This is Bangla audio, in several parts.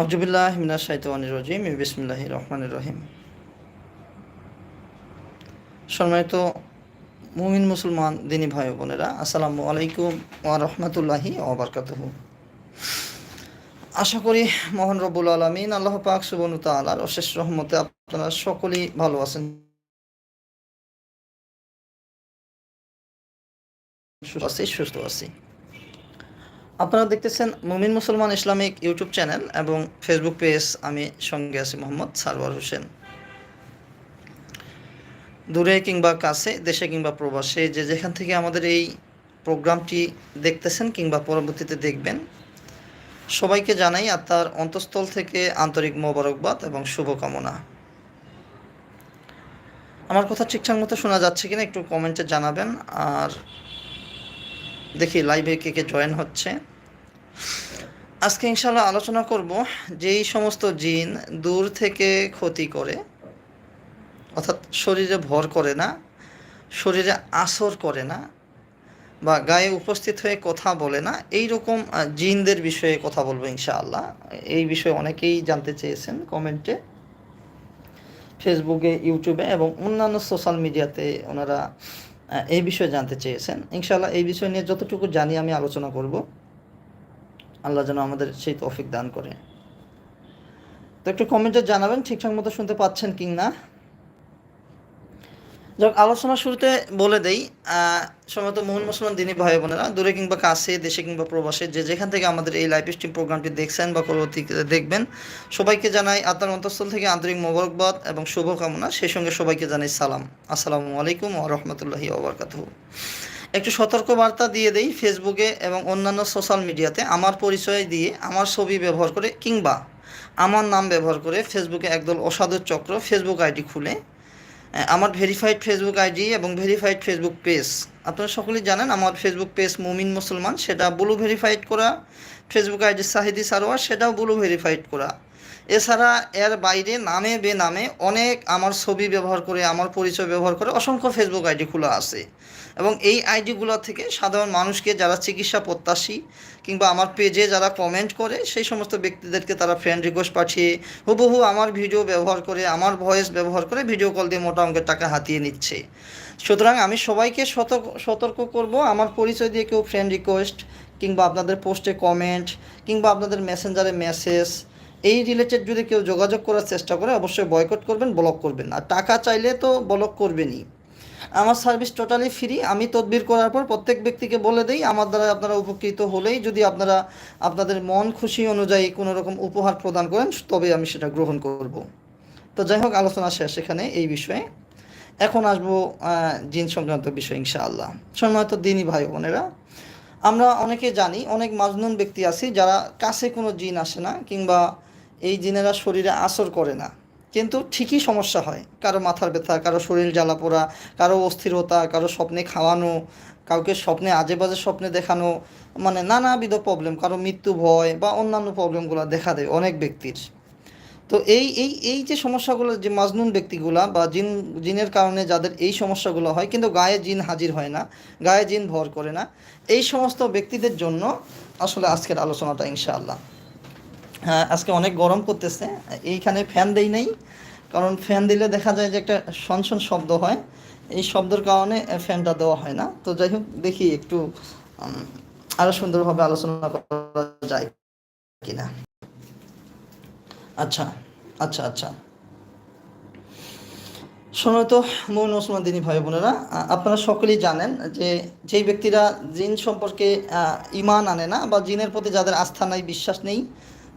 আবজুবিল্লাহ মিনা সাইতওয়ানির রজিম বিসমিল্লাহ রহমানির রহিম। সম্মানিত মুমিন মুসলমান দিনী ভাই বোনেরা, আসসালামু আলাইকুম ওয়া রহমতুল্লাহি ওবরকাতুহ আশা করি মোহন রব্বুল আলমিন আল্লাহ পাক সুবনু তালার অশেষ রহমতে আপনারা সকলেই ভালো আছেন, সুস্থ আছি সুস্থ আছি। আপনারা দেখতেছেন Mumin Musalman Islamic YouTube channel এবং ফেসবুক পেজ আমি সঙ্গে আছি মোহাম্মদ সারওয়ার হোসেন। দূরে কিংবা কাছে, দেশে কিংবা প্রবাসে, যে যেখান থেকে আমাদের এই প্রোগ্রামটি দেখতেছেন কিংবা পরবর্তীতে দেখবেন, সবাইকে জানাই আত্মার অন্তঃস্থল থেকে আন্তরিক মোবারকবাদ এবং শুভকামনা। আমার কথা ঠিকঠাক মতো শোনা যাচ্ছে কিনা একটু কমেন্টে জানাবেন, আর দেখি লাইভে কে কে জয়েন হচ্ছে। আজকে ইনশাল্লাহ আলোচনা করব যেই সমস্ত জিন দূর থেকে ক্ষতি করে, অর্থাৎ শরীরে ভর করে না, শরীরে আসর করে না, বা গায়ে উপস্থিত হয়ে কথা বলে না এই রকম জিনদের বিষয়ে কথা বলব ইনশাআল্লাহ। এই বিষয়ে অনেকেই জানতে চেয়েছেন কমেন্টে ফেসবুকে ইউটিউবে এবং অন্যান্য সোশ্যাল মিডিয়াতে ওনারা এই বিষয়ে জানতে চেয়েছেন। ইনশাল্লাহ এই বিষয় নিয়ে যতটুকু জানি আমি আলোচনা করব। আল্লাহ যেন আমাদের সেই তৌফিক দান করে। তো একটু কমেন্টে জানাবেন, ঠিকঠাক মতো শুনতে পাচ্ছেন কি না যাক আলোচনা শুরুতে বলে দেই সম্ভবত মোহন মুসলমান দিনী ভাই বোনেরা, দূরে কিংবা কাছে, দেশে কিংবা প্রবাসে, যে যেখান থেকে আমাদের এই লাইফ স্ট্রিম প্রোগ্রামটি দেখছেন বা পরবর্তীতে দেখবেন, সবাইকে জানাই আত্মার অন্তঃস্থল থেকে আন্তরিক মোবারকবাদ এবং শুভকামনা। সেই সঙ্গে সবাইকে জানাই সালাম। আসসালামু আলাইকুম ও রহমতুল্লাহি ওবরকাত একটু সতর্ক বার্তা দিয়ে দেই ফেসবুকে এবং অন্যান্য সোশ্যাল মিডিয়াতে। আমার পরিচয় দিয়ে আমার ছবি ব্যবহার করে কিংবা আমার নাম ব্যবহার করে ফেসবুকে একদল অসাধু চক্র ফেসবুক আইডি খুলে আমার ভেরিফাইড ফেসবুক আইডি এবং ভেরিফাইড ফেসবুক পেজ আপনারা সকলেই জানেন আমার ফেসবুক পেজ মুমিন মুসলমান, সেটা ব্লু ভেরিফাইড করা। ফেসবুক আইডি সাহিদি সারোয়ার, সেটাও ব্লু ভেরিফাইড করা। এছাড়া এর বাইরে নামে বেনামে অনেক আমার ছবি ব্যবহার করে, আমার পরিচয় ব্যবহার করে অসংখ্য ফেসবুক আইডি খোলা আছে। এবং এই আইডিগুলো থেকে সাধারণ মানুষকে যারা চিকিৎসা প্রত্যাশী কিংবা আমার পেজে যারা কমেন্ট করে, সেই সমস্ত ব্যক্তিদেরকে তারা ফ্রেন্ড রিকোয়েস্ট পাঠিয়ে হুবহু আমার ভিডিও ব্যবহার করে, আমার ভয়েস ব্যবহার করে ভিডিও কল দিয়ে মোটা অঙ্কের টাকা হাতিয়ে নিচ্ছে। সুতরাং আমি সবাইকে সতর্ক সতর্ক করব। আমার পরিচয় দিয়ে কেউ ফ্রেন্ড রিকোয়েস্ট কিংবা আপনাদের পোস্টে কমেন্ট কিংবা আপনাদের মেসেঞ্জারে মেসেজ এই রিলেটেড যদি কেউ যোগাযোগ করার চেষ্টা করে, অবশ্যই বয়কট করবেন ব্লক করবেন আর টাকা চাইলে তো ব্লক করবেনই। আমার সার্ভিস টোটালি ফ্রি আমি তদবির করার পর প্রত্যেক ব্যক্তিকে বলে দিই, আমার দ্বারা আপনারা উপকৃত হলেই যদি আপনারা আপনাদের মন খুশি অনুযায়ী কোনো রকম উপহার প্রদান করেন তবে আমি সেটা গ্রহণ করব। তো যাই হোক, আলোচনা শেষ এখানে এই বিষয়ে। এখন আসব জিন সংক্রান্ত বিষয় ইনশাআল্লাহ। সম্মানিত দিনই ভাই বোনেরা, আমরা অনেকে জানি, অনেক মাজনুন ব্যক্তি আছি যারা কাছে কোনো জিন আসে না, কিংবা এই জিনেরা শরীরে আসর করে না। কিন্তু ঠিকই সমস্যা হয়। কারও মাথার ব্যথা, কারও শরীর জ্বালা পোড়া, কারও অস্থিরতা, কারও স্বপ্নে খাওয়ানো, কাউকে স্বপ্নে আজে বাজে স্বপ্নে দেখানো মানে নানাবিধ প্রবলেম কারও মৃত্যু ভয় বা অন্যান্য প্রবলেমগুলো দেখা দেয় অনেক ব্যক্তির। তো এই এই এই যে সমস্যাগুলো, যে মাজনুন ব্যক্তিগুলা বা জিন, জিনের কারণে যাদের এই সমস্যাগুলো হয়, কিন্তু গায়ে জিন হাজির হয় না, গায়ে জিন ভর করে না, এই সমস্ত ব্যক্তিদের জন্য আসলে আজকের আলোচনাটা ইনশাআল্লাহ। আজকে অনেক গরম করতেছে এইখানে ফ্যান দেই নাই, কারণ ফ্যান দিলে দেখা যায় যে একটা সনসন শব্দ হয়। এই শব্দের কারণে ফ্যানটা দেওয়া হয় না। তো যাই হোক, দেখি একটু আরও সুন্দরভাবে আলোচনা করা যায় কিনা। আচ্ছা আচ্ছা আচ্ছা। শোনো তো, মৌন ওসমান দিনী ভাই বোনেরা আপনারা সকলেই জানেন যে যেই ব্যক্তিরা জিন সম্পর্কে ইমান আনে না বা জিনের প্রতি যাদের আস্থা নাই, বিশ্বাস নেই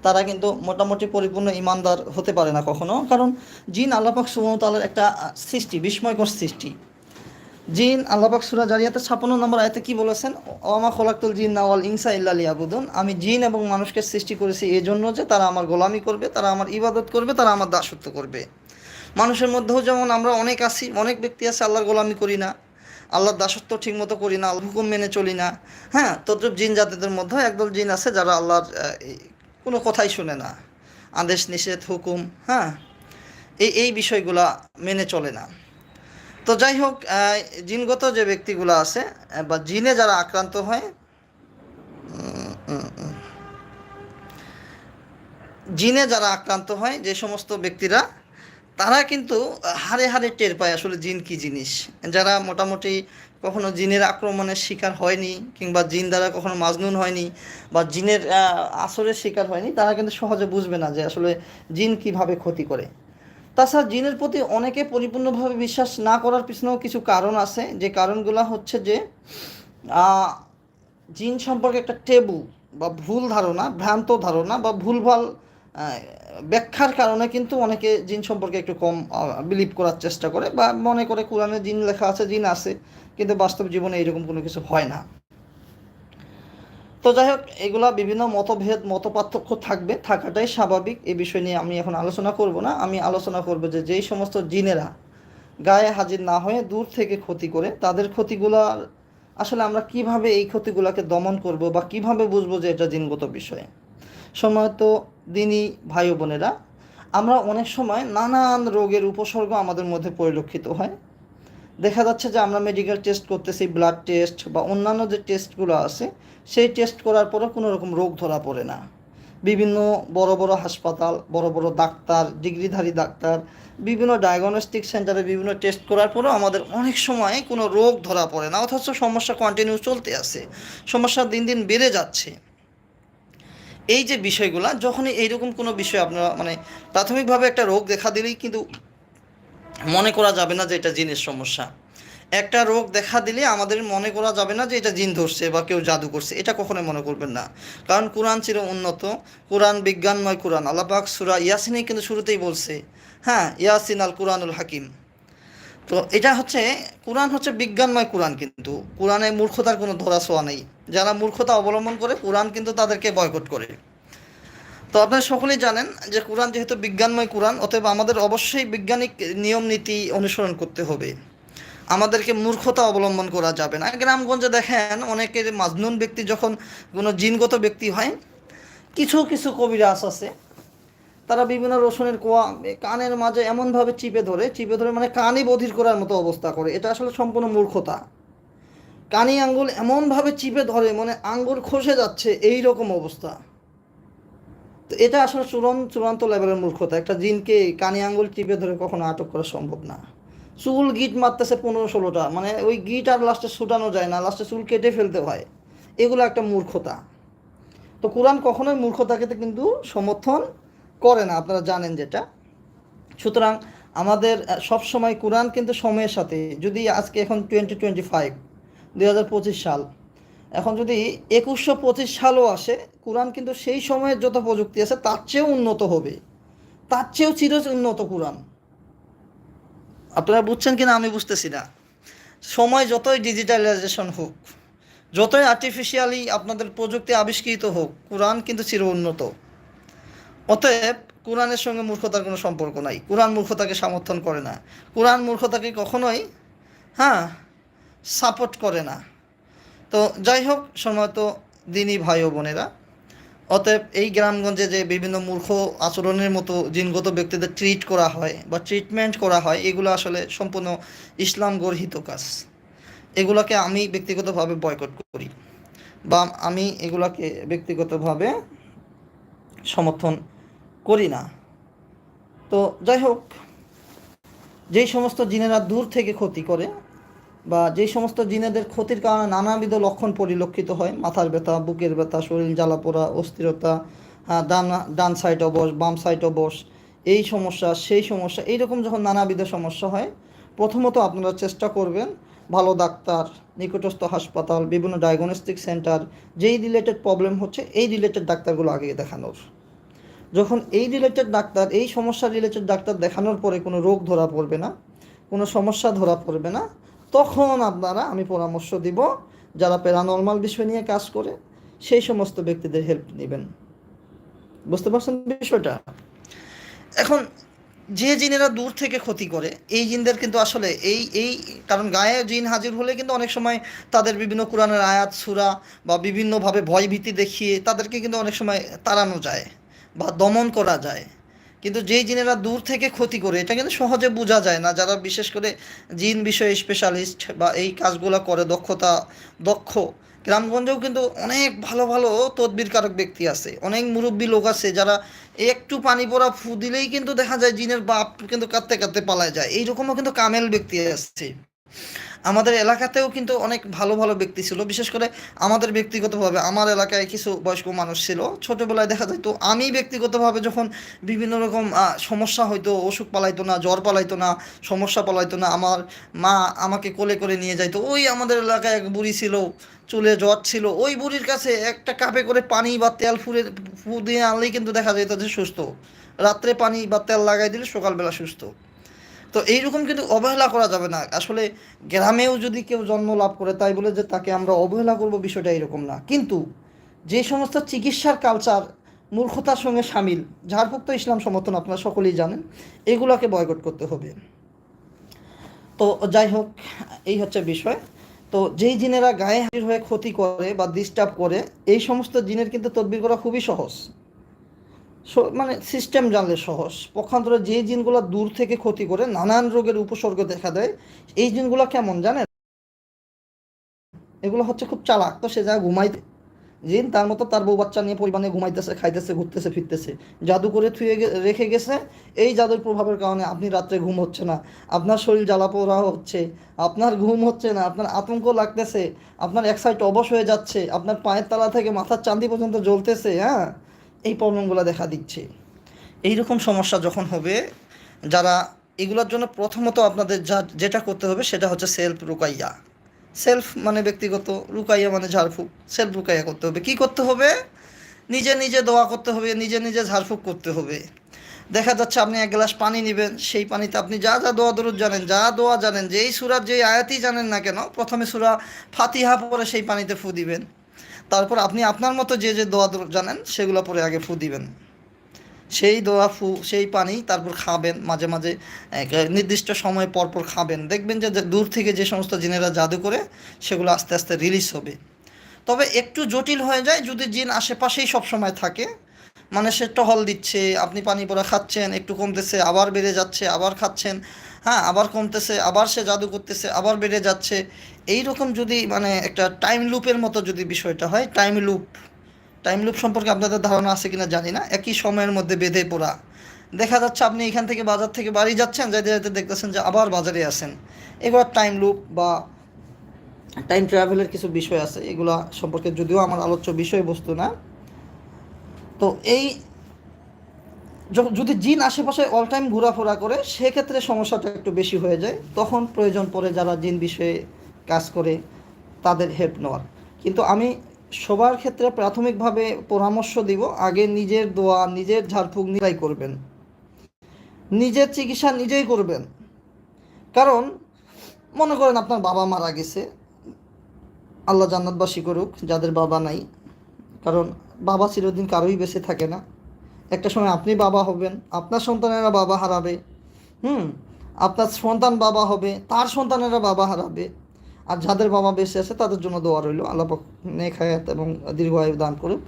তারা কিন্তু মোটামুটি পরিপূর্ণ ইমানদার হতে পারে না কখনো। কারণ জিন আল্লাপাক সুমতালের একটা সৃষ্টি, বিস্ময়কর সৃষ্টি। জিন আল্লাপাক সুরা জারিয়াতে ছাপান্ন নম্বর আয়তে কি বলেছেন? ওমা খোলাক্তুল জিন নাওয়াল ইনসা ইল্লালি আবুদন আমি জিন এবং মানুষকে সৃষ্টি করেছি এই জন্য যে তারা আমার গোলামি করবে, তারা আমার ইবাদত করবে, তারা আমার দাসত্ব করবে। মানুষের মধ্যেও যেমন আমরা অনেক আছি, অনেক ব্যক্তি আছে আল্লাহর গোলামি করি না, আল্লাহর দাসত্ব ঠিক মতো করি না হুকুম মেনে চলি না। হ্যাঁ তদ্রুপ জিন জাতিদের মধ্যেও একদল জিন আছে যারা আল্লাহর কোনো কথাই শুনে না। আদেশ, নিষেধ, হুকুম হ্যাঁ? এই এই বিষয়গুলা মেনে চলে না। তো যাই হোক জিনগত যে ব্যক্তিগুলো আছে বা জিনে যারা আক্রান্ত হয় জিনে যারা আক্রান্ত হয়, যে সমস্ত ব্যক্তিরা তারা কিন্তু হারে হারে টের পায় আসলে জিন কি জিনিস। যারা মোটামুটি কখনো জিনের আক্রমণের শিকার হয়নি, কিংবা জিন দ্বারা কখনো মাজনুন হয়নি, বা জিনের আসরের শিকার হয়নি, তারা কিন্তু সহজে বুঝবে না যে আসলে জিন কীভাবে ক্ষতি করে। তাছাড়া জিনের প্রতি অনেকে পরিপূর্ণভাবে বিশ্বাস না করার পিছনেও কিছু কারণ আছে। যে কারণগুলো হচ্ছে যে জিন সম্পর্কে একটা টেবু বা ভুল ধারণা, ভ্রান্ত ধারণা বা ভুলভাল ব্যাখ্যার কারণে কিন্তু অনেকে জিন সম্পর্কে একটু কম বিলিভ করার চেষ্টা করে বা মনে করে কোরআনে জিন লেখা আছে, জিন আছে, কিন্তু বাস্তব জীবনে এরকম কোনো কিছু হয় না। তো যাই হোক, এগুলা বিভিন্ন মতভেদ, মতপার্থক্য থাকবে, থাকাটাই স্বাভাবিক। এ বিষয় নিয়ে আমি এখন আলোচনা করব না। আমি আলোচনা করব যে যেই সমস্ত জিনেরা গায়ে হাজির না হয়ে দূর থেকে ক্ষতি করে, তাদের ক্ষতিগুলার আসলে আমরা কীভাবে এই ক্ষতিগুলোকে দমন করব বা কীভাবে বুঝব যে এটা জিনগত বিষয়? সময় তো দিনই ভাই বোনেরা, আমরা অনেক সময় নানান রোগের উপসর্গ আমাদের মধ্যে পরিলক্ষিত হয়। দেখা যাচ্ছে যে আমরা মেডিকেল টেস্ট করতেছি ব্লাড টেস্ট বা অন্যান্য যে টেস্টগুলো আছে, সেই টেস্ট করার পরে কোনো রকম রোগ ধরা পড়ে না। বিভিন্ন বড় বড় হাসপাতাল, বড় বড় ডাক্তার, ডিগ্রিধারী ডাক্তার, বিভিন্ন ডায়াগনস্টিক সেন্টারে বিভিন্ন টেস্ট করার পরেও আমাদের অনেক সময় কোনো রোগ ধরা পড়ে না, অথচ সমস্যা কন্টিনিউ চলতে আছে। সমস্যা দিন দিন বেড়ে যাচ্ছে। এই যে বিষয়গুলা, যখনই এইরকম কোনো বিষয় আপনারা মানে প্রাথমিকভাবে একটা রোগ দেখা দিলেই কিন্তু মনে করা যাবে না যে এটা জিনের সমস্যা। একটা রোগ দেখা দিলে আমাদের মনে করা যাবে না যে এটা জিন ধরছে বা কেউ জাদু করছে, এটা কখনোই মনে করবেন না। কারণ কোরআন চির উন্নত, কোরআন বিজ্ঞানময় কোরআন। আল্লাপাক সুরা ইয়াসিনেই কিন্তু শুরুতেই বলছে হ্যাঁ ইয়াসিন আল কোরআনুল হাকিম। তো এটা হচ্ছে, কোরআন হচ্ছে বিজ্ঞানময় কোরআন কিন্তু। কোরআনে মূর্খতার কোনো ধরা ছোঁয়া নেই। যারা মূর্খতা অবলম্বন করে কোরআন কিন্তু তাদেরকে বয়কট করে। তো আপনারা সকলেই জানেন যে কোরআন যেহেতু বিজ্ঞানময় কোরআন, অতএব আমাদের অবশ্যই বৈজ্ঞানিক নিয়ম, নীতি অনুসরণ করতে হবে। আমাদেরকে মূর্খতা অবলম্বন করা যাবে না। গ্রামগঞ্জে দেখেন অনেকের মাজনুন ব্যক্তি যখন কোনো জিনগত ব্যক্তি হয়, কিছু কিছু কবিরাজ আছে, তারা বিভিন্ন রসুনের কোয়া কানের মাঝে এমনভাবে চিপে ধরে চিপে ধরে মানে কানই বধির করার মতো অবস্থা করে। এটা আসলে সম্পূর্ণ মূর্খতা। কানি আঙ্গুল এমনভাবে চিপে ধরে মানে আঙ্গুল খসে যাচ্ছে এই রকম অবস্থা। তো এটা আসলে চূড়ান্ত চূড়ান্ত লেভেলের মূর্খতা। একটা জিনকে কানি আঙ্গুল চিপে ধরে কখনো আটক করা সম্ভব না। চুল গিট মারতেছে পনেরো ষোলোটা। মানে ওই গিট আর লাস্টে ছুটানো যায় না, লাস্টে চুল কেটে ফেলতে হয়। এগুলো একটা মূর্খতা। তো কোরআন কখনোই মূর্খতাকে কিন্তু সমর্থন করে না, আপনারা জানেন যেটা। সুতরাং আমাদের সব সময় কোরআন কিন্তু সময়ের সাথে। যদি আজকে এখন টোয়েন্টি টোয়েন্টি ফাইভ দুই হাজার পঁচিশ সাল। এখন যদি একুশশো পঁচিশ সালও আসে, কোরআন কিন্তু সেই সময়ের যত প্রযুক্তি আছে, তার চেয়েও উন্নত হবে। তার চেয়েও চির উন্নত কোরআন। আপনারা বুঝছেন কিনা আমি বুঝতেছি না। সময় যতই ডিজিটালাইজেশন হোক, যতই আর্টিফিশিয়ালি আপনাদের প্রযুক্তি আবিষ্কৃত হোক, কোরআন কিন্তু চির উন্নত। অতএব কোরআনের সঙ্গে মূর্খতার কোনো সম্পর্ক নাই। কোরআন মূর্খতাকে সমর্থন করে না। কোরআন মূর্খতাকে কখনোই হ্যাঁ সাপোর্ট করে না। তো যাই হোক সময় তো দিনই ভাই ও বোনেরা। অতএব এই গ্রামগঞ্জে যে বিভিন্ন মূর্খ আচরণের মতো জিনগত ব্যক্তিদের ট্রিট করা হয় বা ট্রিটমেন্ট করা হয়, এগুলো আসলে সম্পূর্ণ ইসলাম গর্হিত কাজ। এগুলোকে আমি ব্যক্তিগতভাবে বয়কট করি বা আমি এগুলোকে ব্যক্তিগতভাবে সমর্থন করি না। তো যাই হোক, যেই সমস্ত জিনেরা দূর থেকে ক্ষতি করে বা যেই সমস্ত জিনেদের ক্ষতির কারণে নানাবিধ লক্ষণ পরিলক্ষিত হয়। মাথার ব্যথা বুকের ব্যথা শরীর জ্বালা পোড়া অস্থিরতা হ্যাঁ, ডান ডান সাইড অবশ বাম সাইড অবশ এই সমস্যা সেই সমস্যা এইরকম যখন নানাবিধ সমস্যা হয় প্রথমত আপনারা চেষ্টা করবেন ভালো ডাক্তার নিকটস্থ হাসপাতাল বিভিন্ন ডায়াগনস্টিক সেন্টার যেই রিলেটেড প্রবলেম হচ্ছে এই রিলেটেড ডাক্তারগুলো আগে দেখানোর। যখন এই রিলেটেড ডাক্তার এই সমস্যা রিলেটেড ডাক্তার দেখানোর পরে কোনো রোগ ধরা পড়বে না কোনো সমস্যা ধরা পড়বে না তখন আপনারা আমি পরামর্শ দিব যারা প্যারানর্মাল বিষয় নিয়ে কাজ করে, সেই সমস্ত ব্যক্তিদের হেল্প নেবেন। বুঝতে পারছেন বিষয়টা? এখন যে জিনেরা দূর থেকে ক্ষতি করে, এই জিনদের কিন্তু আসলে এই এই, কারণ গায়ে জিন হাজির হলে কিন্তু অনেক সময় তাদের বিভিন্ন কোরআনের আয়াত, সুরা বা বিভিন্নভাবে ভয়ভীতি দেখিয়ে তাদেরকে কিন্তু অনেক সময় তাড়ানো যায় বা দমন করা যায়। কিন্তু যেই জিনেরা দূর থেকে ক্ষতি করে, এটা কিন্তু সহজে বোঝা যায় না। যারা বিশেষ করে জিন বিষয়ে স্পেশালিস্ট বা এই কাজগুলো করে, দক্ষতা, দক্ষ, গ্রামগঞ্জেও কিন্তু অনেক ভালো ভালো তদবিরকারক ব্যক্তি আছে। অনেক মুরব্বী লোক আছে যারা একটু পানি পড়া ফু দিলেই কিন্তু দেখা যায় জিনের বাপ কিন্তু কাঁদতে কাঁদতে পালায় যায়। এইরকমও কিন্তু কামেল ব্যক্তি আছে। আমাদের এলাকাতেও কিন্তু অনেক ভালো ভালো ব্যক্তি ছিল। বিশেষ করে আমাদের ব্যক্তিগতভাবে আমার এলাকায় কিছু বয়স্ক মানুষ ছিল। ছোটোবেলায় দেখা যায় তো আমি ব্যক্তিগতভাবে যখন বিভিন্ন রকম সমস্যা হয়তো অসুখ পালাইতো না, জ্বর পালাইতো না, সমস্যা পালাইতো না, আমার মা আমাকে কোলে করে নিয়ে যাইতো। ওই আমাদের এলাকায় এক বুড়ি ছিল, চুলে জ্বর ছিল। ওই বুড়ির কাছে একটা কাপে করে পানি বা তেল ফুরে ফু দিয়ে আনলেই কিন্তু দেখা যেত যে সুস্থ। রাত্রে পানি বা তেল লাগাই দিলে সকালবেলা সুস্থ। তো এইরকম কিন্তু অবহেলা করা যাবে না। আসলে গ্রামেও যদি কেউ জন্ম লাভ করে, তাই বলে যে তাকে আমরা অবহেলা করব বিষয়টা এরকম না। কিন্তু যে সমস্ত চিকিৎসার কালচার মূর্খতার সঙ্গে সামিল ঝাড়ফুঁক তো ইসলাম সমর্থন আপনারা সকলেই জানেন, এগুলোকে বয়কট করতে হবে। তো যাই হোক, এই হচ্ছে বিষয়। তো যেই জিনেরা গায়ে হাজির হয়ে ক্ষতি করে বা ডিস্টার্ব করে, এই সমস্ত জিনের কিন্তু তদবির করা খুবই সহজ। মানে সিস্টেম জানলে সহজ। পক্ষান্তরে যে জিনগুলো দূর থেকে ক্ষতি করে নানান রোগের উপসর্গ দেখা দেয়, এই জিনগুলো কেমন জানেন? এগুলো হচ্ছে খুব চালাক। তো সে যায় ঘুমাইতে জিন তার মতো তার বউ বাচ্চা নিয়ে পরিমাণে ঘুমাইতেছে, খাইতেছে, ঘুরতেছে, ফিরতেছে। জাদু করে থুয়ে রেখে গেছে। এই জাদুর প্রভাবের কারণে আপনি রাত্রে ঘুম হচ্ছে না। আপনার শরীর জ্বালা পোড়া হচ্ছে, আপনার ঘুম হচ্ছে না, আপনার আতঙ্ক লাগতেছে, আপনার এক সাইড অবশ হয়ে যাচ্ছে, আপনার পায়ের তালা থেকে মাথার চান্দি পর্যন্ত জ্বলতেছে হ্যাঁ? এই প্রবলেমগুলো দেখা দিচ্ছে। এইরকম সমস্যা যখন হবে, যারা এগুলোর জন্য প্রথমত আপনাদের যা, যেটা করতে হবে সেটা হচ্ছে সেলফ রুকাইয়া। সেলফ মানে ব্যক্তিগত, রুকাইয়া মানে ঝাড়ফুঁক। সেলফ রুকাইয়া করতে হবে। কি করতে হবে? নিজে নিজে দোয়া করতে হবে, নিজে নিজে ঝাড়ফুঁক করতে হবে। দেখা যাচ্ছে আপনি এক গ্লাস পানি নেবেন, সেই পানিতে আপনি যা যা দোয়া দরুদ জানেন, যা দোয়া জানেন, যেই সুরার, যেই আয়াতই জানেন না কেন, প্রথমে সুরা ফাতিহা পরে সেই পানিতে ফু দিবেন। তারপর আপনি আপনার মতো যে যে দোয়া জানেন, সেগুলো পরে আগে ফু দিবেন। সেই দোয়া ফু, সেই পানি তারপর খাবেন, মাঝে মাঝে নির্দিষ্ট সময় পর পর খাবেন। দেখবেন যে যে দূর থেকে যে সমস্ত জিনেরা জাদু করে, সেগুলো আস্তে আস্তে রিলিজ হবে। তবে একটু জটিল হয়ে যায় যদি জিন আশেপাশেই সবসময় থাকে। মানে সে টহল দিচ্ছে, আপনি পানি পড়া খাচ্ছেন, একটু কমতেছে, আবার বেড়ে যাচ্ছে, আবার খাচ্ছেন। হ্যাঁ আবার কমতেছে, আবার সে জাদু করতেছে, আবার বেড়ে যাচ্ছে। এই রকম যদি মানে একটা টাইম লুপের মতো যদি বিষয়টা হয় টাইম লুপ টাইম লুপ সম্পর্কে আপনাদের ধারণা আছে কিনা জানি না, একই সময়ের মধ্যে বেঁধে পড়া। দেখা যাচ্ছে আপনি এখান থেকে বাজার থেকে বাড়ি যাচ্ছেন, যাইতে যাইতে দেখতেছেন যে আবার বাজারে আসেন। এবার টাইম লুপ বা টাইম ট্রাভেলের কিছু বিষয় আছে, এগুলো সম্পর্কে যদিও আমার আলোচ্য বিষয়বস্তু না। তো এই যদি জিন আশেপাশে অল টাইম ঘোরাফেরা করে, সেক্ষেত্রে সমস্যাটা একটু বেশি হয়ে যায়। তখন প্রয়োজন পড়ে যারা জিন বিষয়ে কাজ করে, তাদের হেল্প নেওয়ার। কিন্তু আমি সবার ক্ষেত্রে প্রাথমিকভাবে পরামর্শ দিব, আগে নিজের দোয়া, নিজের ঝাড়ফুঁক নিজেরাই করবেন। নিজের চিকিৎসা নিজেই করবেন। কারণ, মনে করেন আপনার বাবা মারা গেছে। আল্লাহ জান্নাতবাসী করুক, যাদের বাবা নাই। কারণ, বাবা চিরদিন কারোই বেঁচে থাকে না। একটা সময় আপনি বাবা হবেন, আপনার সন্তানেরা বাবা হারাবে, হুম? আপনার সন্তান বাবা হবে, তার সন্তানেরা বাবা হারাবে। আর যাদের বাবা বেঁচে আছে, তাদের জন্য দোয়া রইল। আল্লাহ পাক নেক হায়াত এবং দীর্ঘায়ু দান করুক।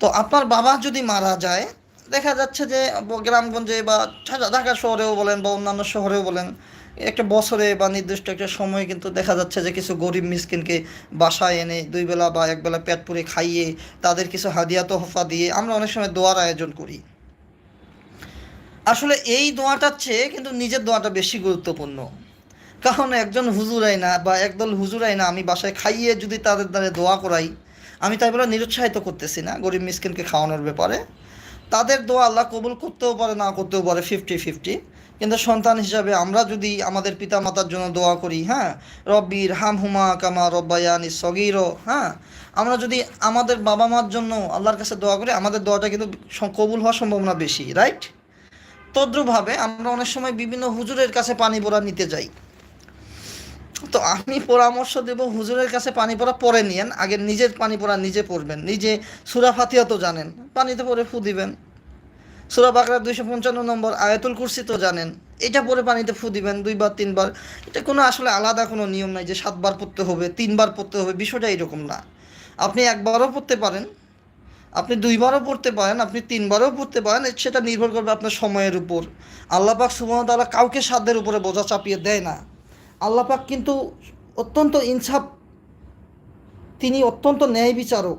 তো আপনার বাবা যদি মারা যায়, দেখা যাচ্ছে যে গ্রামগঞ্জে বা ঢাকা শহরেও বলেন বা অন্যান্য শহরেও বলেন একটা বছরে বা নির্দিষ্ট একটা সময়ে কিন্তু দেখা যাচ্ছে যে কিছু গরিব মিসকিনকে বাসায় এনে দুই বেলা বা এক বেলা পেট পুরে খাইয়ে তাদের কিছু হাদিয়া তোহফা দিয়ে আমরা অনেক সময় দোয়ার আয়োজন করি। আসলে এই দোয়াটার চেয়ে কিন্তু নিজের দোয়াটা বেশি গুরুত্বপূর্ণ। কারণ একজন হুজুরাই না বা একদল হুজুরাই না আমি বাসায় খাইয়ে যদি তাদের দ্বারা দোয়া করাই, আমি তাই বলে নিরুৎসাহিত করতেছি না গরিব মিসকিনকে খাওয়ানোর ব্যাপারে। তাদের দোয়া আল্লাহ কবুল করতেও পারে, না করতেও পারে ফিফটি ফিফটি কিন্তু সন্তান হিসাবে আমরা যদি আমাদের পিতা মাতার জন্য দোয়া করি হ্যাঁ? রব্বির হাম হুমা কামা রব্বায়ানি সগির হ্যাঁ? আমরা যদি আমাদের বাবা মার জন্য আল্লাহর কাছে দোয়া করি, আমাদের দোয়াটা কিন্তু কবুল হওয়ার সম্ভাবনা বেশি রাইট তদ্রুপভাবে আমরা অনেক সময় বিভিন্ন হুজুরের কাছে পানি পড়া নিতে যাই। তো আমি পরামর্শ দেব হুজুরের কাছে পানি পড়া পরে নিয়েন, আগে নিজের পানি পড়া নিজে পড়বেন, নিজে সুরা ফাতিহা তো জানেন, পানিতে পরে ফু দিবেন। সুরা বাকরা দুইশো পঞ্চান্ন নম্বর আয়াতুল কুরসি তো জানেন। এটা পরে পানিতে ফু দিবেন, দুইবার, তিনবার। এটা কোনো আসলে আলাদা কোনো নিয়ম নাই যে সাতবার পড়তে হবে, তিনবার পড়তে হবে, বিষয়টা এরকম না। আপনি একবারও পড়তে পারেন, আপনি দুইবারও পড়তে পারেন, আপনি তিনবারও পড়তে পারেন, সেটা নির্ভর করবে আপনার সময়ের উপর। আল্লাপাক সুমতালা কাউকে সাধ্যের উপরে বোঝা চাপিয়ে দেয় না। আল্লাপাক কিন্তু অত্যন্ত ইনসাফ, তিনি অত্যন্ত ন্যায় বিচারক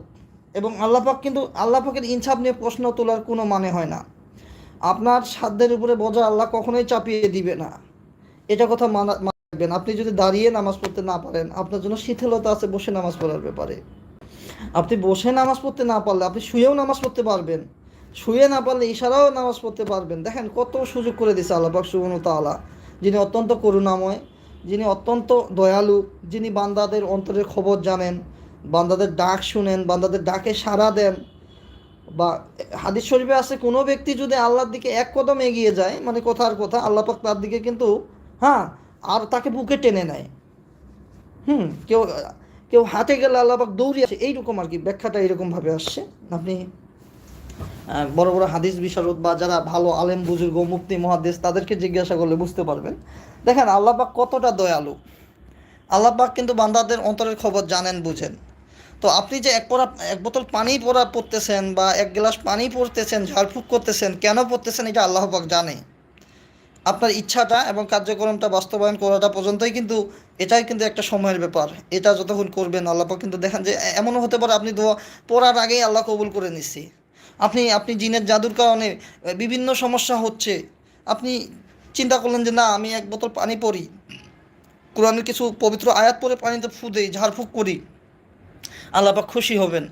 এবং আল্লাপাক কিন্তু আল্লাপাকের ইনসাফ নিয়ে প্রশ্ন তোলার কোনো মানে হয় না। আপনার সাধ্যের উপরে বোঝা আল্লাহ কখনোই চাপিয়ে দিবে না। এটা কথা মানা মানবেন। আপনি যদি দাঁড়িয়ে নামাজ পড়তে না পারেন, আপনার জন্য শিথিলতা আছে বসে নামাজ পড়ার ব্যাপারে। আপনি বসে নামাজ পড়তে না পারলে, আপনি শুয়েও নামাজ পড়তে পারবেন। শুয়ে না পারলে ইশারাও নামাজ পড়তে পারবেন। দেখেন কত সুযোগ করে দিয়েছে আল্লাহ সুবন তাআলা। যিনি অত্যন্ত করুণাময়, যিনি অত্যন্ত দয়ালু, যিনি বান্দাদের অন্তরের খবর জানেন, বান্দাদের ডাক শুনেন, বান্দাদের ডাকে সাড়া দেন বা হাদিস শরীফে আছে, কোনো ব্যক্তি যদি আল্লাহর দিকে এক কদম এগিয়ে যায় মানে কথার কথা, আল্লাহ পাক তার দিকে কিন্তু হ্যাঁ আর তাকে বুকে টেনে নেয়। হুম, কেউ কেউ হাতে গেলে আল্লাহ পাক আসে, এইরকম আর কি, ব্যাখ্যাটা এরকমভাবে আসছে। আপনি বড় বড় হাদিস বিশারদ বা যারা ভালো আলেম, বুজুর্গ, মুফতি, মহাদেশ, তাদেরকে জিজ্ঞাসা করলে বুঝতে পারবেন। দেখেন, আল্লাহ পাক কতটা দয়ালু। আল্লাহ পাক কিন্তু বান্দাদের অন্তরের খবর জানেন, বুঝেন। তো আপনি যে এক পরা, এক বোতল পানি পরা পড়তেছেন বা এক গ্লাস পানি পড়তেছেন, ঝাড়ফুঁক করতেছেন, কেন পড়তেছেন এটা আল্লাহ পাক জানে। আপনার ইচ্ছাটা এবং কার্যক্রমটা বাস্তবায়ন করাটা পর্যন্তই কিন্তু এটাই কিন্তু একটা সময়ের ব্যাপার। এটা যতক্ষণ করবেন আল্লাহ পাক কিন্তু দেখেন যে এমনও হতে পারে আপনি দোয়া পড়ার আগেই আল্লাহ কবুল করে নিচ্ছি। আপনি আপনি জিনের জাদুর কারণে বিভিন্ন সমস্যা হচ্ছে। আপনি চিন্তা করলেন যে না, আমি এক বোতল পানি পড়ি, কোরআনের কিছু পবিত্র আয়াত পরে পানিতে ফু দিই, ঝাড়ফুঁক করি। আল্লাহ পাক খুশি হবেন।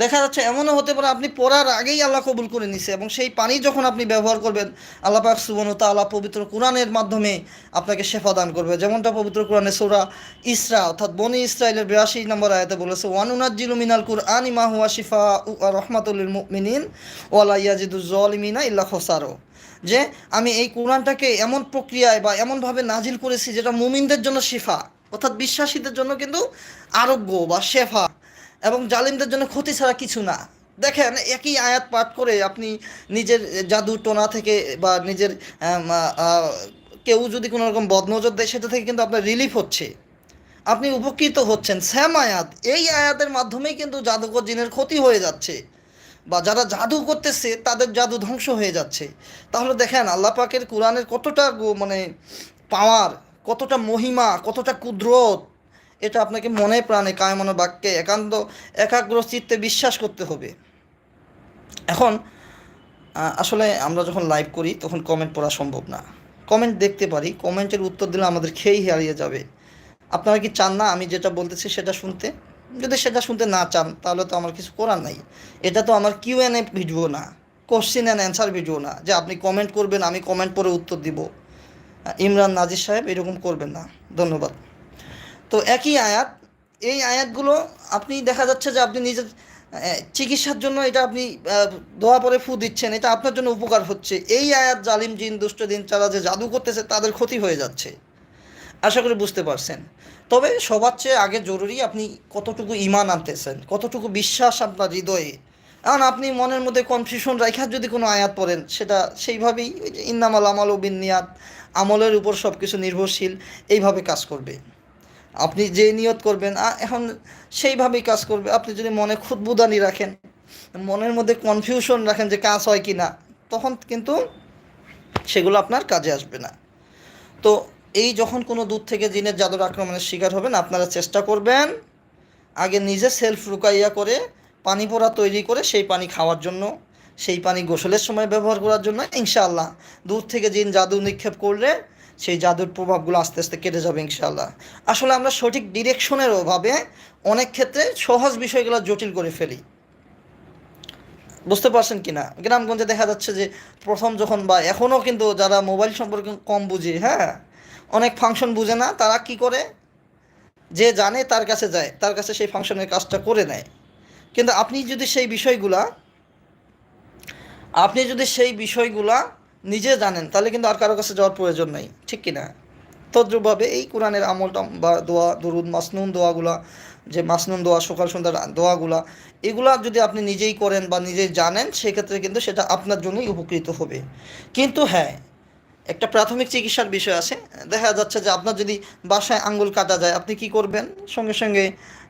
দেখা যাচ্ছে এমনও হতে পারে আপনি পড়ার আগেই আল্লাহ কবুল করে নিছে এবং সেই পানি যখন আপনি ব্যবহার করবেন, আল্লাহ পাক সুবন তাআলা পবিত্র কোরআনের মাধ্যমে আপনাকে শেফা দান করবে। যেমনটা পবিত্র কোরআনে সূরা ইসরা অর্থাৎ বনি ইসরায়েলের বিরাশি নম্বর আয়াতে বলেছে, ওয়ানুনাজ্জিলু মিনাল কুরআন মা হুয়া শিফা রহমাতুল মুমিনিন ওয়ালা ইয়াজিদুজ জালিমিনা ইল্লা খসারো। যে আমি এই কোরআনটাকে এমন প্রক্রিয়ায় বা এমনভাবে নাজিল করেছি যেটা মুমিনদের জন্য শিফা। অর্থাৎ বিশ্বাসীদের জন্য কিন্তু আরোগ্য বা শেফা এবং জালিমদের জন্য ক্ষতি ছাড়া কিছু না। দেখেন, একই আয়াত পাঠ করে আপনি নিজের জাদু টোনা থেকে বা নিজের কেউ যদি কোনো রকম বদনজর দেয়, সেটা থেকে কিন্তু আপনার রিলিফ হচ্ছে। আপনি উপকৃত হচ্ছেন। স্যাম আয়াত। এই আয়াতের মাধ্যমেই কিন্তু জাদুকর জিনের ক্ষতি হয়ে যাচ্ছে বা যারা জাদু করতেছে, তাদের জাদু ধ্বংস হয়ে যাচ্ছে। তাহলে দেখেন, আল্লাহ পাকের কোরআনের কতটা মানে পাওয়ার কতটা মহিমা, কতটা কুদরত, এটা আপনাকে মনে প্রাণে কায়মনো বাক্যে একান্ত একাগ্র চিত্তে বিশ্বাস করতে হবে। এখন আসলে আমরা যখন লাইভ করি, তখন কমেন্ট পড়া সম্ভব না। কমেন্ট দেখতে পারি কমেন্টের উত্তর দিলে আমাদের খেয়েই হারিয়ে যাবে। আপনারা কি চান না আমি যেটা বলতেছি সেটা শুনতে? যদি সেটা শুনতে না চান, তাহলে তো আমার কিছু করার নাই। এটা তো আমার কিউ এন এ ভিডিও না কোশ্চেন অ্যান্ড অ্যান্সার ভিডিও না, যে আপনি কমেন্ট করবেন, আমি কমেন্ট পরে উত্তর দিব। ইমরান নাজির সাহেব এরকম করবেন না। ধন্যবাদ। তো একই আয়াত, এই আয়াতগুলো আপনি দেখা যাচ্ছে যে আপনি নিজের চিকিৎসার জন্য এটা আপনি দোয়া পরে ফু দিচ্ছেন, এটা আপনার জন্য উপকার হচ্ছে। এই আয়াত জালিম জিন, দুষ্ট দিন তারা যে জাদু করতেছে তাদের ক্ষতি হয়ে যাচ্ছে। আশা করি বুঝতে পারছেন। তবে সবার চেয়ে আগে জরুরি আপনি কতটুকু ইমান আনতেছেন, কতটুকু বিশ্বাস আপনার হৃদয়ে। এখন আপনি মনের মধ্যে কনফিউশন রাখা যদি কোনো আয়াত পড়েন, সেটা সেইভাবেই ওই যে ইন্নামাল আমাল ও বিনিয়াত আমলের উপর সব কিছু নির্ভরশীল, এইভাবে কাজ করবে। আপনি যে নিয়ত করবেন এখন সেইভাবেই কাজ করবে। আপনি যদি মনে খুদবুদানি রাখেন, মনের মধ্যে কনফিউশন রাখেন যে কাজ হয় কি না তখন কিন্তু সেগুলো আপনার কাজে আসবে না। তো এই যখন কোনো দূর থেকে জিনের জাদুর আক্রমণের শিকার হবেন, আপনারা চেষ্টা করবেন আগে নিজে সেলফ রুকাইয়া করে পানি পোড়া তৈরি করে সেই পানি খাওয়ার জন্য। সেই পানি গোসলের সময় ব্যবহার করার জন্য ইনশাআল্লাহ। দূর থেকে জিন জাদু নিক্ষেপ করলে সেই জাদুর প্রভাবগুলো আস্তে আস্তে কেটে যাবে ইনশাআল্লাহ। আসলে আমরা সঠিক ডিরেকশনের অভাবে অনেক ক্ষেত্রে সহজ বিষয়গুলো জটিল করে ফেলি। বুঝতে পারছেন কি না গ্রামগঞ্জে দেখা যাচ্ছে যে প্রথম যখন বা এখনও কিন্তু যারা মোবাইল সম্পর্কে কম বুঝে হ্যাঁ অনেক ফাংশন বুঝে না, তারা কি করে? যে জানে তার কাছে যায়, তার কাছে সেই ফাংশনের কাজটা করে নেয়। কিন্তু আপনি যদি সেই বিষয়গুলা আপনি যদি সেই বিষয়গুলা নিজে জানেন, তাহলে কিন্তু আর কারও কাছে যাওয়ার প্রয়োজন নাই, ঠিক কি না তদ্রুপভাবে এই কোরআনের আমলটা বা দোয়া, দরুদ, মাসনুন দোয়াগুলা, যে মাসনুন দোয়া, সকাল সন্ধ্যার দোয়াগুলা, এগুলা যদি আপনি নিজেই করেন বা নিজেই জানেন, সেক্ষেত্রে কিন্তু সেটা আপনার জন্যই উপকৃত হবে। কিন্তু হ্যাঁ একটা প্রাথমিক চিকিৎসার বিষয় আছে। দেখা যাচ্ছে যে আপনার যদি বাসায় আঙ্গুল কাটা যায়, আপনি কি করবেন? সঙ্গে সঙ্গে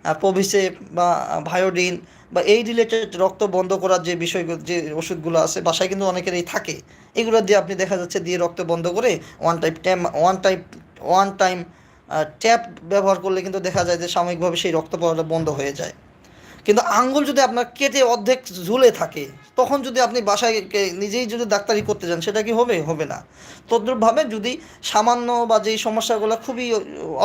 পভিসে বা ভায়োডিন বা এই রিলেটেড রক্ত বন্ধ করার যে বিষয়গুলো, যে ওষুধগুলো আছে, বাসায় কিন্তু অনেকেরই থাকে। এগুলো দিয়ে আপনি দেখা যাচ্ছে দিয়ে রক্ত বন্ধ করে ওয়ান টাইপ ট্যাম one type one time tap ব্যবহার করলে কিন্তু দেখা যায় যে সাময়িকভাবে সেই রক্ত পড়াটা বন্ধ হয়ে যায়। কিন্তু আঙ্গুল যদি আপনার কেটে অর্ধেক ঝুলে থাকে তখন যদি আপনি বাসায় নিজেই যদি ডাক্তারি করতে যান, সেটা কি হবে? হবে না। তদ্রূপভাবে যদি সামান্য বা যেই সমস্যাগুলো খুবই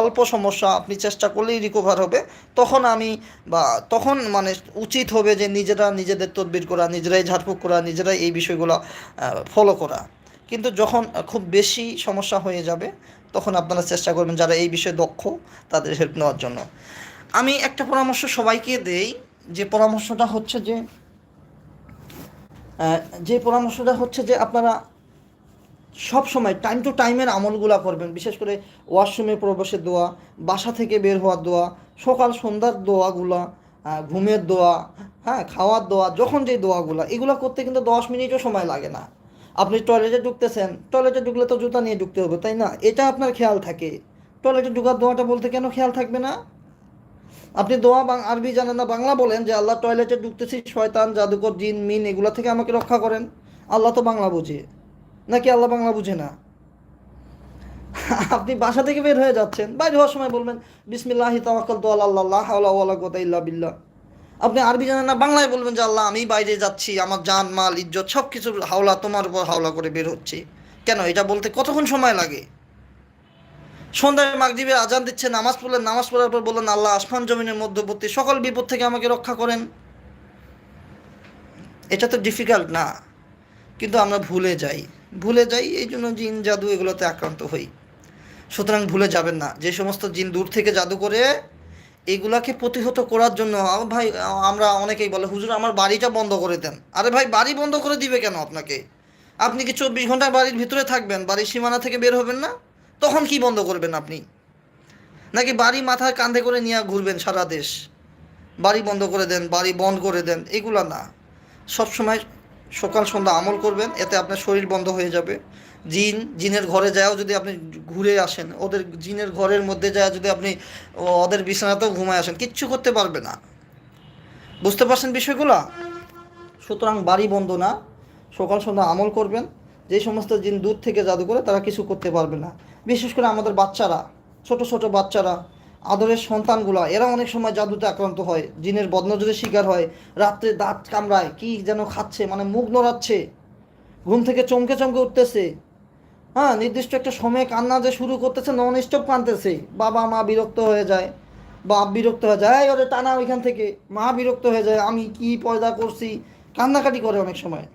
অল্প সমস্যা আপনি চেষ্টা করলেই রিকভার হবে, তখন আমি বা তখন মানে উচিত হবে যে নিজেরা নিজেদের তদবির করা, নিজেরাই ঝাড়ফুঁক করা, নিজেরাই এই বিষয়গুলো ফলো করা। কিন্তু যখন খুব বেশি সমস্যা হয়ে যাবে, তখন আপনারা চেষ্টা করবেন যারা এই বিষয়ে দক্ষ, তাদের হেল্প নেওয়ার জন্য। আমি একটা পরামর্শ সবাইকে দেই, যে পরামর্শটা হচ্ছে যে যে পরামর্শটা হচ্ছে যে আপনারা সব সময় টাইম টু টাইমের আমলগুলা করবেন, বিশেষ করে ওয়াশরুমে প্রবেশের দোয়া, বাসা থেকে বের হওয়ার দোয়া, সকাল সন্ধ্যার দোয়াগুলা ঘুমের দোয়া হ্যাঁ খাওয়ার দোয়া, যখন যে দোয়াগুলা, এগুলো করতে কিন্তু দশ মিনিটও সময় লাগে না। আপনি টয়লেটে ঢুকতেছেন টয়লেটে ঢুকলে তো জুতা নিয়ে ঢুকতে হবে, তাই না? এটা আপনার খেয়াল থাকে। টয়লেটে ঢুকার দোয়াটা বলতে কেন খেয়াল থাকবে না? আপনি দোয়া আরবি জানেন না, বাংলা বলেন যে আল্লাহ টয়লেটে ঢুকতেছি শয়তান, জাদুকর জিন, মিন এগুলা থেকে আমাকে রক্ষা করেন। আল্লাহ তো বাংলা বুঝে। নাকি আল্লাহ বাংলা বুঝে না? আপনি বাসা থেকে বের হয়ে যাচ্ছেন, বাইরে হওয়ার সময় বলবেন, বিসমিল্লাহি তাওয়াক্কাল তো আল্লাহ ওয়ালা কুওয়াতা ইল্লা বিল্লাহ। আপনি আরবি জানেন না, বাংলায় বলবেন যে, আল্লাহ, আমি বাইরে যাচ্ছি, আমার জান, মাল, ইজ্জত সব কিছু হাওলা, তোমার উপর হাওলা করে বের হচ্ছি। কেন? এটা বলতে কতক্ষণ সময় লাগে? সন্ধ্যায় মাগরিবে আজান দিচ্ছে, নামাজ পড়লেন, নামাজ পড়ার পর বললেন, আল্লাহ আসমান জমিনের মধ্যবর্তী সকল বিপদ থেকে আমাকে রক্ষা করেন। এটা তো ডিফিকাল্ট না, কিন্তু আমরা ভুলে যাই। ভুলে যাই, এই জন্য জিন, জাদু এগুলোতে আক্রান্ত হই। সুতরাং ভুলে যাবেন না, যে সমস্ত জিন দূর থেকে জাদু করে এগুলাকে প্রতিহত করার জন্য ভাই আমরা অনেকেই বলে, হুজুর, আমার বাড়িটা বন্ধ করে দেন। আরে ভাই, বাড়ি বন্ধ করে দিবে কেন আপনাকে? আপনি কি চব্বিশ ঘণ্টা বাড়ির ভিতরে থাকবেন? বাড়ির সীমানা থেকে বের হবেন না? তখন কি বন্ধ করবেন আপনি? নাকি বাড়ি মাথায় কাঁধে করে নিয়ে ঘুরবেন সারা দেশ? বাড়ি বন্ধ করে দেন, বাড়ি বন্ধ করে দেন, এগুলো না। সবসময় সকাল সন্ধ্যা আমল করবেন, এতে আপনার শরীর বন্ধ হয়ে যাবে। জিন, জিনের ঘরে যাও যদি আপনি ঘুরে আসেন, ওদের জিনের ঘরের মধ্যে যায় যদি আপনি, ওদের বিছানাতেও ঘুমায় আসেন, কিচ্ছু করতে পারবে না। বুঝতে পারছেন বিষয়গুলো? সুতরাং বাড়ি বন্ধ না, সকাল সন্ধ্যা আমল করবেন যে সমস্ত জিন দূর থেকে জাদু করে তারা কিছু করতে পারবে না। বিশেষ করে আমাদের বাচ্চারা, ছোট ছোট বাচ্চারা, আদরের সন্তানগুলা, এরা অনেক সময় জাদুতে আক্রান্ত হয়, জিনের বদনজরের শিকার হয়, রাত্রে দাঁত কামড়ায়, কি যেন খাচ্ছে মানে মুখ নড়াচ্ছে, ঘুম থেকে চমকে চমকে উঠতেছে। হ্যাঁ নির্দিষ্ট একটা সময়ে কান্না যে শুরু করতেছে নন স্টপ কাঁদতেছে। বাবা, মা বিরক্ত হয়ে যায়, বাপ বিরক্ত হয়ে যায়, "এই, ওরে টানা ওইখান থেকে। মা বিরক্ত হয়ে যায়, আমি কি পয়দা করছি? কান্নাকাটি করে অনেক সময়।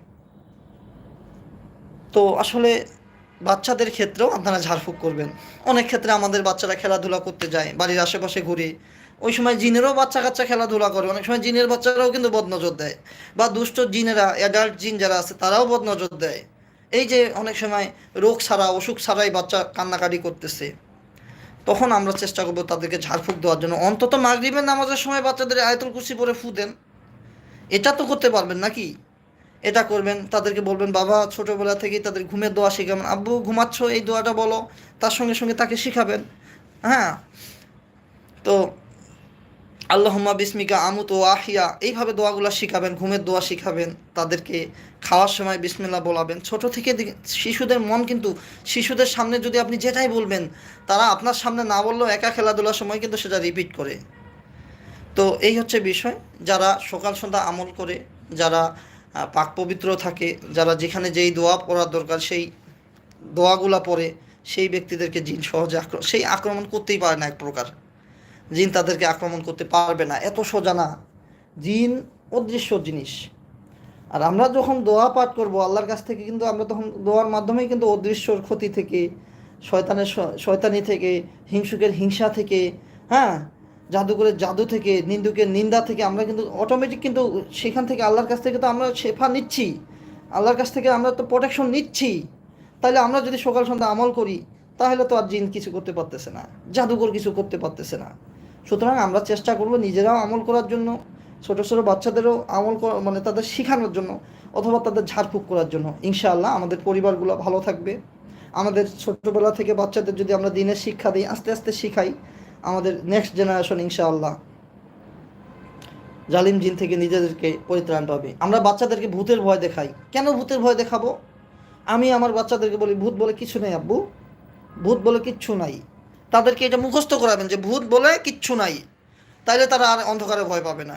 তো আসলে বাচ্চাদের ক্ষেত্রেও আপনারা ঝাড়ফুঁক করবেন। অনেক ক্ষেত্রে আমাদের বাচ্চারা খেলাধুলা করতে যায়, বাড়ির আশেপাশে ঘুরে। ওই সময় জিনেরও বাচ্চা কাচ্চা খেলাধুলা করে, অনেক সময় জিনের বাচ্চারাও কিন্তু বদনজর দেয়। বা দুষ্ট জিনেরা অ্যাডাল্ট জিন যারা আছে, তারাও বদনজর দেয়। এই যে অনেক সময় রোগ ছাড়া, অসুখ ছাড়াই বাচ্চা কান্নাকাটি করতেছে। তখন আমরা চেষ্টা করব তাদেরকে ঝাড়ফুঁক দেওয়ার জন্য। অন্তত মাগরিবের নামাজের সময় বাচ্চাদের আয়তুল কুসি পরে ফু দেন। এটা তো করতে পারবেন নাকি? এটা করবেন, তাদেরকে বলবেন, বাবা, ছোটোবেলা থেকেই তাদের ঘুমের দোয়া শেখাবেন। আব্বু, ঘুমাচ্ছ, এই দোয়াটা বলো। তার সঙ্গে সঙ্গে তাকে শেখাবেন। হ্যাঁ? তো, আল্লাহম্মা বিস্মিকা আমুত ও আহিয়া। এইভাবে দোয়াগুলো শিখাবেন, ঘুমের দোয়া শিখাবেন, তাদেরকে খাওয়ার সময় বিসমিল্লা বলাবেন। ছোট থেকে শিশুদের মন কিন্তু, শিশুদের সামনে যদি আপনি যেটাই বলবেন, তারা আপনার সামনে না বললেও একা খেলাধুলার সময় কিন্তু সেটা রিপিট করে। তো, এই হচ্ছে বিষয়। যারা সকাল সন্ধ্যা আমল করে, যারা পাক পবিত্র থাকে, যারা যেখানে যেই দোয়া পড়ার দরকার, সেই দোয়াগুলা পড়ে, সেই ব্যক্তিদেরকে জিন সহজে আক্রমণ সেই আক্রমণ করতেই পারে না এক প্রকার। জিন তাদেরকে আক্রমণ করতে পারবে না। এত সোজা না। জিন অদৃশ্য জিনিস। আর আমরা যখন দোয়া পাঠ করব, আল্লাহর কাছ থেকে কিন্তু আমরা তখন দোয়ার মাধ্যমেই কিন্তু অদৃশ্যর ক্ষতি থেকে, শয়তানের শয়তানি থেকে, হিংসুকের হিংসা থেকে হ্যাঁ? জাদুকরের জাদু থেকে, নিন্দুকের নিন্দা থেকে আমরা কিন্তু অটোমেটিক কিন্তু সেখান থেকে আল্লাহর কাছ থেকে তো আমরা শেফা নিচ্ছি। আল্লাহর কাছ থেকে আমরা তো প্রোটেকশন নিচ্ছি। তাহলে আমরা যদি সকাল সন্ধ্যা আমল করি, তাহলে তো আর জিন কিছু করতে পারতেছে না জাদুকর কিছু করতে পারতেছে না। সুতরাং আমরা চেষ্টা করব নিজেরাও আমল করার জন্য, ছোটো ছোটো বাচ্চাদেরও আমল করা মানে তাদের শেখানোর জন্য, অথবা তাদের ঝাড়ফুঁক করার জন্য। ইনশাআল্লাহ আমাদের পরিবারগুলো ভালো থাকবে। আমাদের ছোটোবেলা থেকে বাচ্চাদের যদি আমরা দিনের শিক্ষা দিই, আস্তে আস্তে শিখাই আমাদের নেক্সট জেনারেশন ইনশাআল্লাহ। জালিম জিন থেকে নিজেদেরকে পরিত্রাণ পাবে। আমরা বাচ্চাদেরকে ভূতের ভয় দেখাই। কেন ভূতের ভয় দেখাবো? আমি আমার বাচ্চাদেরকে বলি, ভূত বলে কিছু নেই আব্বু। ভূত বলে কিচ্ছু নাই। তাদেরকে এটা মুখস্থ করাবেন যে, ভূত বলে কিচ্ছু নাই। তাইলে তারা আর অন্ধকারে ভয় পাবে না।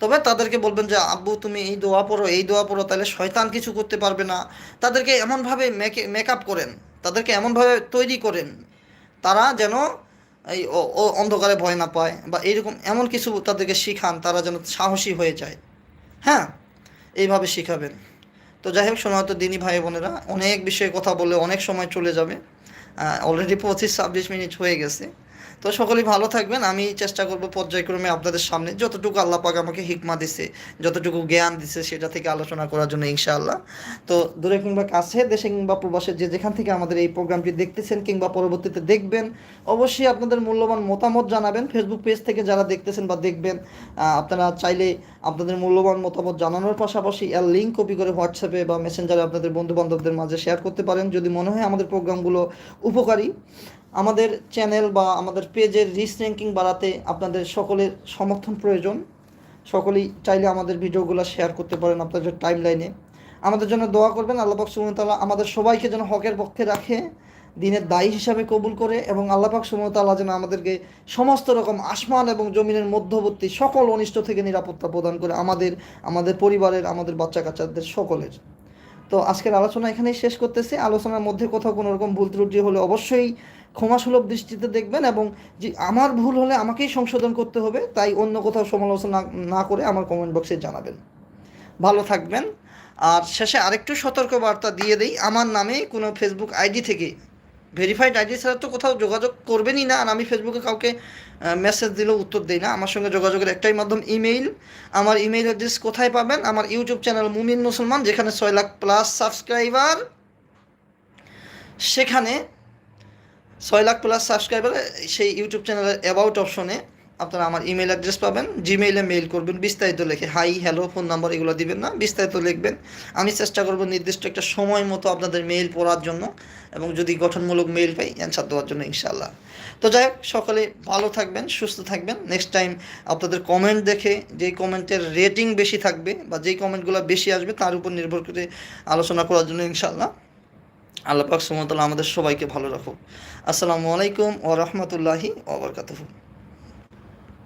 তবে তাদেরকে বলবেন যে, আব্বু, তুমি এই দোয়া পড়ো, এই দোয়া পড়ো তাহলে শয়তান কিছু করতে পারবে না। তাদেরকে এমনভাবে মেকে মেকআপ করেন। তাদেরকে এমনভাবে তৈরি করেন। তারা যেন এই ও- অন্ধকারে ভয় না পায় বা এইরকম এমন কিছু তাদেরকে শিখান, তারা যেন সাহসী হয়ে যায়। হ্যাঁ? এইভাবে শিখাবেন। তো যাই হোক সময় তো দিনী ভাই বোনেরা, অনেক বিষয়ে কথা বলে অনেক সময় চলে যাবে। অলরেডি পঁচিশ ছাব্বিশ মিনিট হয়ে গেছে। তো সকলেই ভালো থাকবেন। আমি চেষ্টা করব পর্যায়ক্রমে আপনাদের সামনে যতটুকু আল্লাহ পাক আমাকে হিকমা দিছে, যতটুকু জ্ঞান দিছে সেটা থেকে আলোচনা করার জন্য ইনশাআল্লাহ। তো দূরে কিংবা কাছে, দেশে কিংবা প্রবাসে যে যেখান থেকে আমাদের এই প্রোগ্রামটি দেখতেছেন কিংবা পরবর্তীতে দেখবেন, অবশ্যই আপনাদের মূল্যবান মতামত জানাবেন। ফেসবুক পেজ থেকে যারা দেখতেছেন বা দেখবেন আপনারা চাইলে আপনাদের মূল্যবান মতামত জানানোর পাশাপাশি এর লিঙ্ক কপি করে হোয়াটসঅ্যাপে বা মেসেঞ্জারে আপনাদের বন্ধু বান্ধবদের মাঝে শেয়ার করতে পারেন। যদি মনে হয় আমাদের প্রোগ্রামগুলো উপকারী আমাদের চ্যানেল বা আমাদের পেজের রিস র্যাঙ্কিং বাড়াতে আপনাদের সকলের সমর্থন প্রয়োজন। সকলেই চাইলে আমাদের ভিডিওগুলো শেয়ার করতে পারেন আপনাদের টাইম লাইনে আমাদের জন্য দোয়া করবেন আল্লাপাক সুমতাল্লাহ আমাদের সবাইকে যেন হকের পক্ষে রাখে, দিনের দায়ী হিসাবে কবুল করে এবং আল্লাপাক সুমতাল্লাহ যেন আমাদেরকে সমস্ত রকম আসমান এবং জমিনের মধ্যবর্তী সকল অনিষ্ট থেকে নিরাপত্তা প্রদান করে আমাদের আমাদের পরিবারের, আমাদের বাচ্চা কাচ্চাদের সকলের। তো আজকের আলোচনা এখানেই শেষ করতেছি। আলোচনার মধ্যে কোথাও কোনো রকম ভুল ত্রুটি হলে অবশ্যই ক্ষমাসুলভ দৃষ্টিতে দেখবেন এবং যে আমার ভুল হলে আমাকেই সংশোধন করতে হবে, তাই অন্য কোথাও সমালোচনা না করে আমার কমেন্ট বক্সে জানাবেন। ভালো থাকবেন। আর শেষে আরেকটু সতর্ক বার্তা দিয়ে দেই, আমার নামে কোনো ফেসবুক আইডি থেকে ভেরিফাইড আইডি ছাড়া তো কোথাও যোগাযোগ করবেনই না, আর আমি ফেসবুকে কাউকে মেসেজ দিলেও উত্তর দেই না। আমার সঙ্গে যোগাযোগের একটাই মাধ্যম ইমেইল আমার ইমেইল অ্যাড্রেস কোথায় পাবেন? আমার ইউটিউব চ্যানেল মুমিন মুসলমান, যেখানে ছয় লাখ প্লাস সাবস্ক্রাইবার সেখানে ছয় লাখ প্লাস সাবস্ক্রাইবার সেই ইউটিউব চ্যানেলের অ্যাবাউট অপশনে আপনারা আমার ইমেল অ্যাড্রেস পাবেন জিমেইলে মেইল করবেন, বিস্তারিত লেখে হাই হ্যালো ফোন নাম্বার এগুলো দিবেন না, বিস্তারিত লিখবেন। আমি চেষ্টা করব নির্দিষ্ট একটা সময় মতো আপনাদের মেইল পড়ার জন্য এবং যদি গঠনমূলক মেইল পাই অ্যান্সার দেওয়ার জন্য ইনশাল্লাহ তো যাই হোক, সকলে ভালো থাকবেন, সুস্থ থাকবেন। নেক্সট টাইম আপনাদের কমেন্ট দেখে যেই কমেন্টের রেটিং বেশি থাকবে বা যেই কমেন্টগুলো বেশি আসবে, তার উপর নির্ভর করে আলোচনা করার জন্য ইনশাল্লাহ আল্লাহ পাক সুমতলা আমাদের সবাইকে ভালো রাখুক। আসসালামু আলাইকুম ও রহমতুল্লাহি ওবরকাতুহু